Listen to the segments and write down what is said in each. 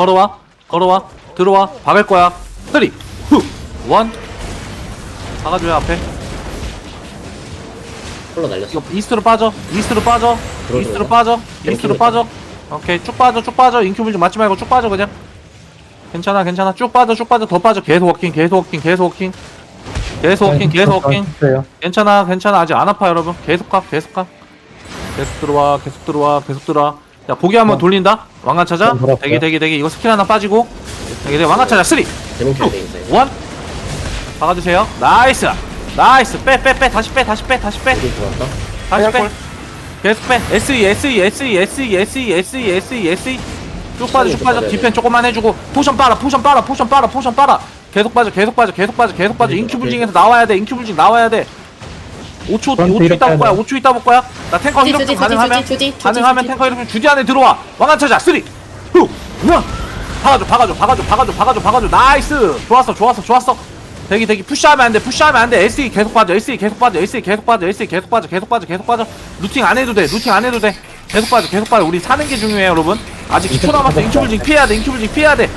걸어와 걸어와 들어와 박을 거야. 3 2 1 박아줘요 앞에. 콜로 날렸어. 이거 이스트로 빠져 이스트로 빠져. 이스트로 빠져 이스트로 빠져. 오케이 쭉 빠져 쭉 빠져. 인큐블 좀 맞지 말고 쭉 빠져 그냥. 괜찮아 괜찮아. 쭉 빠져 쭉 빠져. 더 빠져. 계속 워킹 계속 워킹 계속 워킹. 계속 워킹 계속 워킹. 괜찮아 괜찮아. 아직 안 아파 여러분. 계속 가 계속 가. 계속 들어와 계속 들어와 계속 들어와 자 고개 한번 어. 돌린다. 왕관 찾아. 어, 돌았어요. 대기 대기 대기. 이거 스킬 하나 빠지고. 대기 대기. 왕관 찾아. 3 2 1 대문 켜야 돼, 인사이드. 박아주세요. 나이스. 나이스. 빼 빼 빼. 다시 빼 다시 빼 다시 빼. 다시 빼. 계속 빼. SE SE SE SE SE SE SE SE 쭉 빠져 쭉 빠져. 디펜 조금만 해주고. 포션 빨아 포션 빨아 포션 빨아 포션 빨아. 계속 빠져 계속 빠져 계속 빠져 계속 빠져. 인큐블징에서 나와야 돼 인큐블징 나와야 돼 5초 그럼 5초 있다 볼 거야? 이렇게 5초 있다 볼 거야? 나 탱커 주디, 이렇게 주디, 가능하면 주디, 주디, 주디, 가능하면 주디. 탱커 이렇게 주디 안에 들어와. 왕한 찾아 3 2 1 박아줘 박아줘 박아줘 박아줘 박아줘 박아줘. 나이스! 좋았어 좋았어 좋았어. 대기 대기. 푸시하면 안 돼 푸시하면 안 돼. SE 계속 빠져 SE 계속 빠져 SE 계속 빠져 SE 계속 빠져 계속 빠져 계속 빠져. 루팅 안 해도 돼 루팅 안 해도 돼. 계속 빠져 계속 빠져. 우리 사는 게 중요해요 여러분. 아직 10초 남았어. 인큐블징 피해야 돼 인큐블징 피해야 돼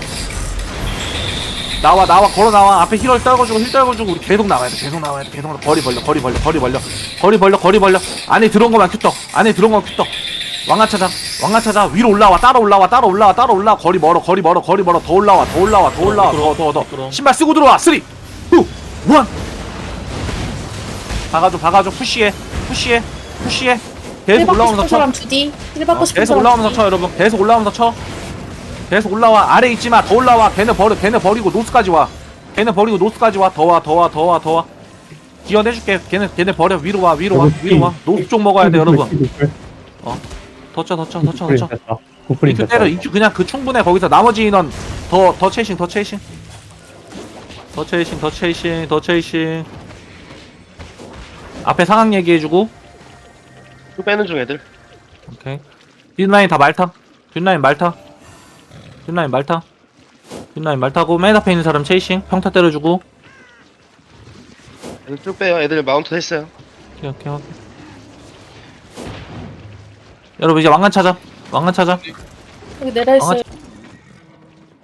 나와 나와 걸어 나와. 앞에 힐을 떨궈주고 힐 떨궈주고 우리 계속 나와야 돼. 계속 나와야 돼. 계속 나와. 거리 벌려 거리 벌려 거리 벌려. 거리 벌려 거리 벌려. 안에 들어온 거만 큐떡. 안에 들어온 거만 큐떡. 왕아 찾아. 왕아 찾아. 위로 올라와. 따라 올라와. 따라 올라와. 따라 올라와. 거리 멀어 거리 멀어 거리 멀어. 더 올라와 더 올라와 더 올라와. 더더더. 신발 쓰고 들어와. 3 2 1 박아줘 박아줘. 푸시해 푸시해 푸시해. 힐 계속 올라오면서 쳐 사람 주디. 힐 받고 어, 싶은 계속 사람 올라오면서 주디. 쳐 여러분. 계속 올라오면서 쳐 계속 올라와. 아래 있지마. 더 올라와. 걔네 버려. 걔네 버리고 노스까지 와. 걔네 버리고 노스까지 와. 더 와 더 와 더 와 더와. 기어내줄게. 걔네 걔네 버려. 위로 와 위로 와 위로 와. 노스 쪽 먹어야 돼 여러분. 더쳐 더쳐 더쳐 더쳐. 구프린 이큐 때려. 이큐 그냥 그 충분해 거기서. 나머지 인원 더 더 체이싱 더 체이싱. 더 체이싱 더 체이싱 더 체이싱. 앞에 상황 얘기해주고. 쭉 빼는 중 애들. 오케이. 뒷라인 다 말타. 뒷라인 말타 뒷라인 말타 뒷라인 말타고 맨 앞에 있는 사람 체이싱 평타 때려주고 애들 쭉 빼요 애들 마운트 했어요 오케이 오케이 오케이 여러분 이제 왕관 찾아 왕관 찾아 여기 내려 있어요.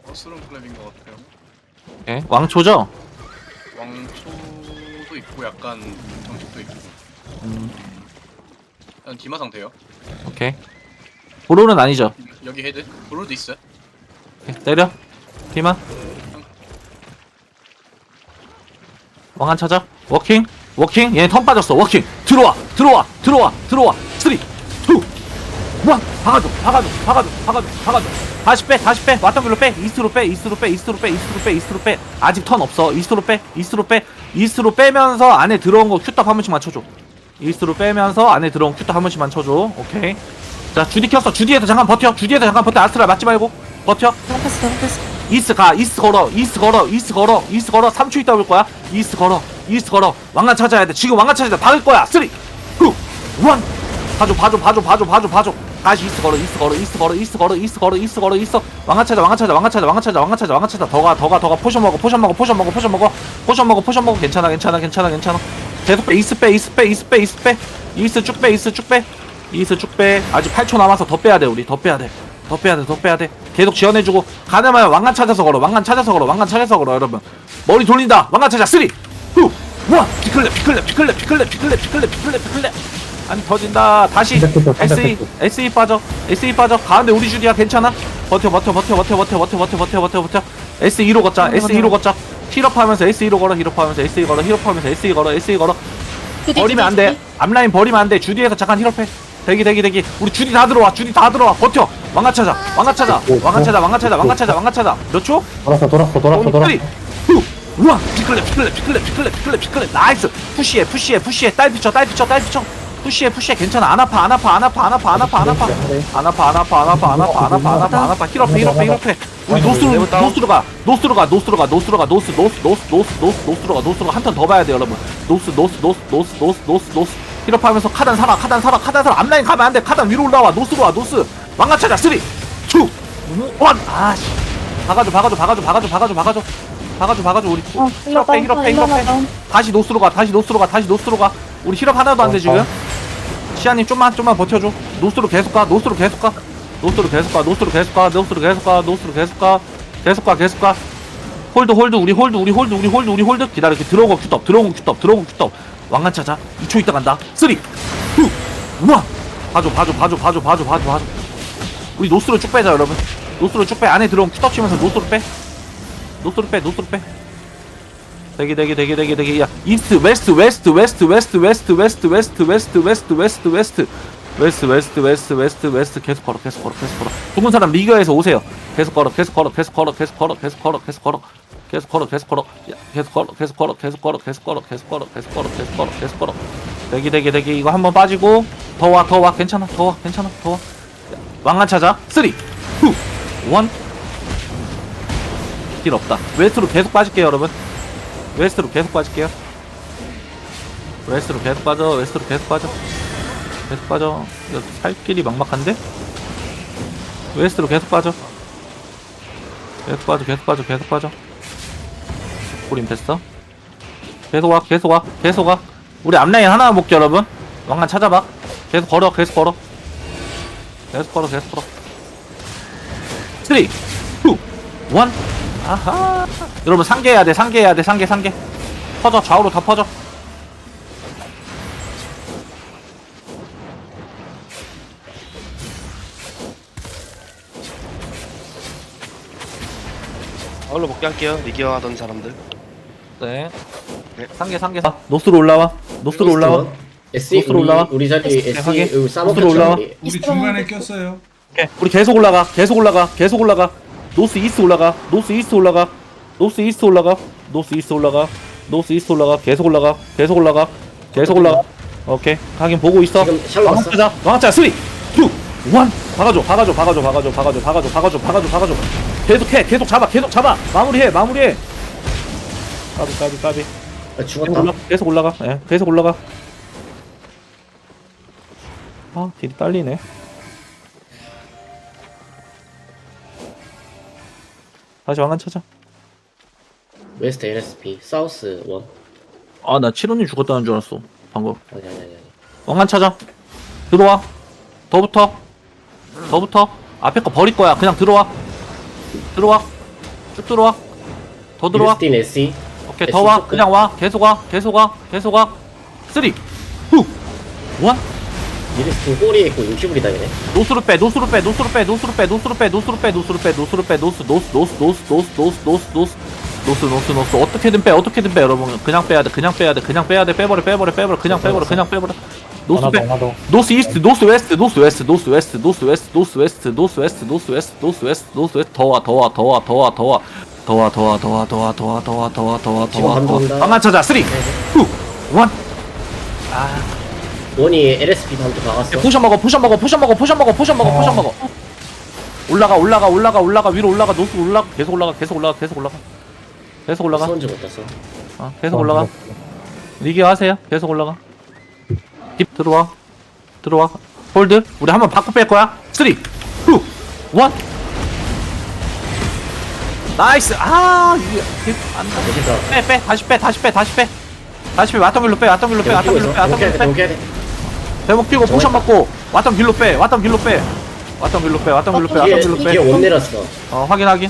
머스룸 플랩인 것 같아요. 오케이 왕초죠? 왕초도 있고 약간 정식도 있고. 음, 약간 디마 상태요. 오케이 보로는 아니죠 여기 헤드. 브로도 있어요. 때려? 피만 왕관 찾아 워킹? 워킹? 얘네 턴 빠졌어. 워킹! 들어와! 들어와! 들어와! 들어와! 3 2 1 박아줘! 박아줘! 박아줘! 박아줘! 박아줘! 다시 빼! 다시 빼! 왔던 길로 빼! 이스트로 빼! 이스트로 빼! 이스트로 빼! 이스트로 빼! 이스트로 빼! 아직 턴 없어. 이스트로 빼! 이스트로 빼! 이스트로 빼면서 안에 들어온 거 큐탑 한 번씩만 쳐줘. 이스트로 빼면서 안에 들어온 큐탑 한 번씩만 쳐줘. 오케이. 자 주디 켰어. 주디에서 잠깐 버텨. 주디에서 잠깐 버텨. 아스트라 맞지 말고 버텨 잘못했어, 잘못했어. 이스트 가 이스트 걸어 이스트 걸어 이스트 걸어 이스트 걸어 3초 있다 올 거야 이스트 걸어 이스트 걸어 왕관 찾아야 돼 지금 왕관 찾아야 돼 박을 거야 3 2 1 봐줘 봐줘 봐줘 봐줘 봐줘 봐줘 다시 이스트 걸어 이스트 걸어 이스트 걸어 이스트 걸어 이스트 걸어 이스트 걸어 이스트 왕관 찾아 왕관 찾아 왕관 찾아 왕관 찾아 왕관 찾아 왕관 찾아 더가 더가 더가 포션 먹어 포션 먹어 포션 먹어 포션 먹어 포션 먹어 포션 먹어 괜찮아 괜찮아 괜찮아 괜찮아 계속 빼 이스트 빼 이스트 빼 이스트 빼 이스트 빼 이스트 쭉빼 이스트 쭉빼 이스트 쭉빼 아직 8초 남아서 더 빼야 돼 우리 더 빼야 돼더 빼야 돼, 더 빼야 돼. 계속 지원해주고 가능하면 왕관 찾아서 걸어, 왕관 찾아서 걸어, 왕관 찾아서 걸어, 여러분. 머리 돌린다, 왕관 찾아, 쓰리, 후, 원, 피클랩, 피클랩, 피클랩, 피클랩, 피클랩, 피클랩, 피클랩, 피클랩. 아니 터진다. 다시 SE. SE 빠져, SE 빠져. 가운데 우리 주디야 괜찮아? 버텨, 버텨, 버텨, 버텨, 버텨, 버텨, 버텨, 버텨, 버텨, 버텨. SE로 걷자, SE로 걷자. 힐업 하면서 SE로 걸어, 힐업 하면서 SE 걸어, 힐업 하면서 SE 걸어, SE 걸어. 버리면 안 주디, 돼. 주디. 앞라인 버리면 안 돼. 주디에서 잠깐 힐업해. 대기 대기 대기. 우리 주디 다 들어와. 주디 다 들어와. 버텨. 왕가 찾아. 왕가 찾아. 왕가 찾아. 왕가 찾아. 왕가 찾아. 왕가 찾아. 몇 초? 돌았어 돌았어 돌았어 돌았어 후. 우와. 피클레 피클레 피클레 피클레 피클레 피클레. 나이스. 푸시해 푸시해 푸시해. 딸 피쳐 딸 피쳐 딸 피쳐. 푸시해 푸시해 괜찮아 안 아파 안 아파 안 아파 안 아파 안 아파 안 아파 안 아파 안 아파 안 아파 안 아파 안 아파 안 아파 안 아파 힐업해 힐업해 힐업해 우리 노스로 노스로 가 노스로 가 노스로 가 노스로 가 노스 노스 노스 노스 노스 노스로 가 노스로 한턴 더 봐야 돼 여러분 노스 노스 노스 노스 노스 노스 노스 힐업하면서 카단 살아 카단 살아 카단 살아. 앞라인 가면 안돼. 카단 위로 올라와. 노스로 와. 노스. 찾아 3 2 1 아씨. 박아줘 박아줘 박아줘 박아줘 박아줘 박아줘. 박아줘 박아줘 우리. 어, 일로 힐업해 힐업해 힐업해. 다운. 다시 노스로 가 다시 노스로 가 다시 노스로 가. 우리 힐업 하나도 안돼 지금. 시아님 좀만 좀만 버텨줘. 노스로 계속 가 노스로 계속 가. 노스로 계속 가 노스로 계속 가 노스로 계속 가 노스로 계속 가. 계속 가 계속 가. 홀드 홀드 우리 홀드 우리 홀드 우리 홀드 우리 홀드. 기다려 들어오고 큐떡 들어오고 큐떡 들어오고 큐떡 왕관 찾아. 2초 있다 간다. 3 2 1 봐줘 봐줘 봐줘 봐줘 봐줘 봐줘 봐줘. 우리 노스로 쭉 빼자 여러분. 노스로 쭉빼. 안에 들어온 큐떡 치면서 노스로 빼. 노스로 빼 노스로 빼. 대기 대기 대기 대기 대기. 야 이스트 웨스트 웨스트 웨스트 웨스트 웨스트 웨스트 웨스트 웨스트 웨스트 웨스트 웨스트 웨스트 웨스트 웨스트 웨스트 계속 걸어 계속 걸어 계속 걸어 죽은 사람 리그에서 오세요 계속 걸어 계속 걸어 계속 걸어 계속 걸어 계속 걸어 계속 걸어 계속 걸어 계속 걸어 야, 계속 걸어 계속 걸어 계속 걸어 계속 걸어 계속 걸어 계속 걸어 계속 걸어 계속 걸어 대기 대기 대기 이거 한번 빠지고 더 와 더 와 괜찮아 더 와 괜찮아 더 와 왕관 찾아 3 2 1길 없다 웨스트로 계속 빠질게요 여러분 웨스트로 계속 빠질게요 웨스트로 계속 빠져 웨스트로 계속 빠져 계속 빠져. 이거 살 길이 막막한데? 웨스트로 계속 빠져. 계속 빠져 계속 빠져 계속 빠져. 우린 됐어. 계속 와 계속 와 계속 와. 우리 앞라인 하나 볼게 여러분. 왕관 찾아봐. 계속 걸어 계속 걸어. 계속 걸어 계속 걸어. 3 2 1 아하. 여러분 상계해야 돼 상계해야 돼 상계 상계. 퍼져 좌우로 다 퍼져 마을로 복귀할게요. 리기어 하던 사람들. 네. 네. 상계 상계. 아, 노스로 올라와. 노스로 올라와. S 노스로 올라와. 우리, 자리 S 싸먹혔죠 노스로 올라와. 우리. 중간에 꼈어요. 오케이. 우리 계속 올라가. 계속 올라가. 계속 올라가. 노스 이스트 올라가. 노스 이스트 올라가. 노스 이스트 올라가. 노스 이스트 올라가. 노스 이스트 올라가. 계속 올라가. 계속 올라가. 계속 올라가. 오케이. 하긴 보고 있어. 지금 샬롯 왔어. 왕자 왕자 3 2 1 박아줘. 박아줘. 박아줘. 박아줘. 박아줘. 박아줘. 박아줘. 박아줘. 박아줘 계속해 계속 잡아 계속 잡아. 마무리해 마무리해. 까비 까비 까비. 아, 계속 죽었다. 올라 계속 올라가. 예 계속 올라가. 아 딜이 딸리네. 다시 왕관 찾아. 웨스트 LSP 사우스 원. 아나 칠원이 죽었다는 줄 알았어 방금. 아니 아니 아니 아니. 왕관 찾아. 들어와. 더 붙어. 더 붙어. 앞에 거 버릴 거야. 그냥 들어와 들어와. 쭉 들어와. 더 들어와. 미르스틴 SE 오케이 S 더 와. 조금. 그냥 와. 계속 와. 계속 와. 계속 와. 3 2 1 미르스틴 꼬리에 있고 인큐블이 다니네. 노스로 빼, 노스로 빼, 노스로 빼, 노스로 빼, 노스로 빼, 노스로 빼, 노스로 빼, 노스로 빼, 노스, 노스, 노스, 노스, 노스, 노스, 노스, 노스, 노스, 노스, 노스, 어떻게든 빼, 어떻게든 빼, 여러분. 그냥 빼야 돼, 그냥 빼야 돼, 그냥 빼야 돼, 빼버려, 빼버려, 빼버려, 그냥 빼버려, 그냥 빼버려. 노스 빼, 하나 더 노스 이스트, 노스 웨스트, 노스 웨스트, 노스 웨스트, 노스 웨스트, 노스 웨스트, 노스 웨스트, 노스 웨스트, 노스 웨스트, 노스 웨스트, 더 와, 더 와, 더 와, 더 와, 더 와, 더 와, 더 와, 더 와, 더 와, 더 와, 더 와, 더 와, 더 와, 더 지금 와, 더 감사합니다. 와. 방안 찾아, 3, 2, 1. 원이 LSP 한테 박았어 포션 먹어 포션 먹어 포션 먹어 포션 먹어 포션 먹어 포션 먹어 올라가 올라가 올라가 올라가 위로 올라가 노스 올라가 계속 올라가 계속 올라가 계속 올라가 계속 올라가 선지 못 땄어 어, 계속 올라가 리기 하세요 계속 올라가 딥 들어와. 들어와. 홀드. 우리 한번 바꿔 뺄 거야. 3 2 1 나이스. 아 이게 안다 멋있다 빼빼. 다시 빼 다시 빼 다시 빼. 다시 빼. 왔던 길로 빼 왔던 길로 빼 왔던 길로 빼 왔던 길로 빼. 대목 뛰고 포션 맞고 왔던 길로 빼 왔던 길로 빼. 왔던 길로 빼 왔던 길로 빼 왔던 길로 뒤에 원빼 내렸어. 어 확인 확인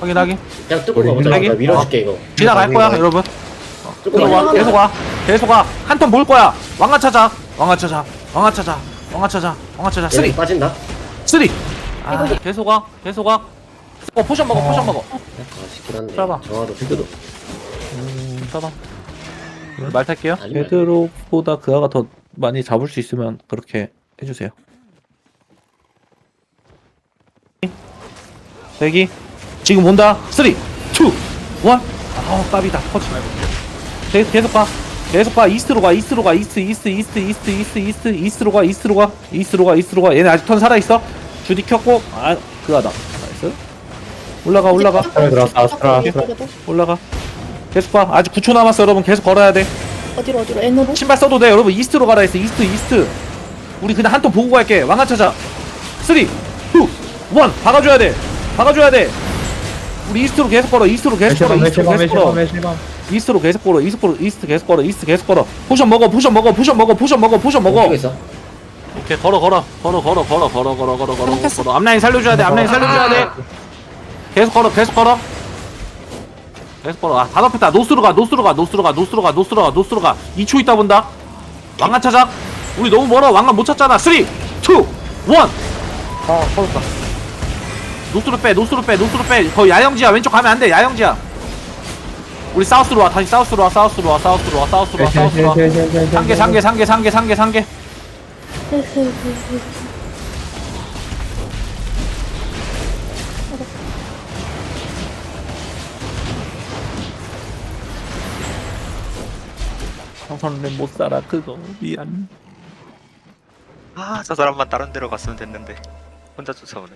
확인 확인 그냥 뚫고 가보자? 나 밀어줄게 이거. 지나갈 거야 여러분. 뚫고 들어와. 가 계속 와 계속 와한 턴 볼 거야. 왕관 찾아. 왕관 찾아. 왕관 찾아. 왕관 찾아. 왕관 찾아. 쓰리. 얘네 빠진다? 쓰리. 아 계속 와 계속 와 어, 포션 먹어 포션 먹어. 아쉽긴 한데 잡아. 정화도 피드도. 음 써봐 말 탈게요. 아니면- 베드록보다 그아가 더 많이 잡을 수 있으면 그렇게 해주세요. 대기. 지금 온다. 3 2 1 아우 까비다. 터치 계속, 계속 가 계속 가 이스트로 가. 이스트로 가. 이스트 이스트 이스트 이스트 이스트 이스트. 이스트로 가. 이스트로 가. 이스트로 가. 이스트로 가. 얘네 아직 턴 살아 있어? 주디 켰고. 아 그하다. 나이스. 올라가 올라가. 아스트라 들어왔어, 아스트라, 아스트라. 올라가. 계속 가 아직 9초 남았어 여러분. 계속 걸어야 돼. 어디로 어디로? N으로? 신발 써도 돼 여러분. 이스트로 가라 했어. 이스트 이스트. 우리 그냥 한턴 보고 갈게. 왕관 찾아 3 2 1 박아줘야 돼. 박아줘야 돼 우리 이스트로 계속 걸어 이스트로 계속 걸어 이스트로 계속 걸어. 이스트로 계속 걸어 이스트로 이스트 계속 걸어 이스트 계속 걸어. 포션 먹어 포션 먹어 포션 먹어 포션 먹어 포션 먹어. 있어 오케이 걸어 걸어 걸어 걸어 걸어 걸어 걸어 걸어 걸어. 걸어. 앞라인 살려줘야 돼 앞라인 살려줘야 돼. 계속 걸어 계속 걸어. 계속 걸어. 아 다섯 패다. 노스로 가 노스로 가 노스로 가 노스로 가 노스로 가 노스로 가. 2초 있다 본다. 왕관 찾아. 우리 너무 멀어. 왕관 못 찾잖아. 3 2 1아 터졌다 노스로 빼 노스로 빼 노스로 빼. 거의 야영지야. 왼쪽 가면 안돼. 야영지야. 우리 사우스로 와. 다시 사우스로 와. 사우스로 와. 사우스로 와. 사우스로 와. 사우스로 와. 상계 상계 상계 상계 상계 상계. 형선은 못 살아. 그거 미안. 아 저 사람만 다른 데로 갔으면 됐는데. 혼자 쫓아오네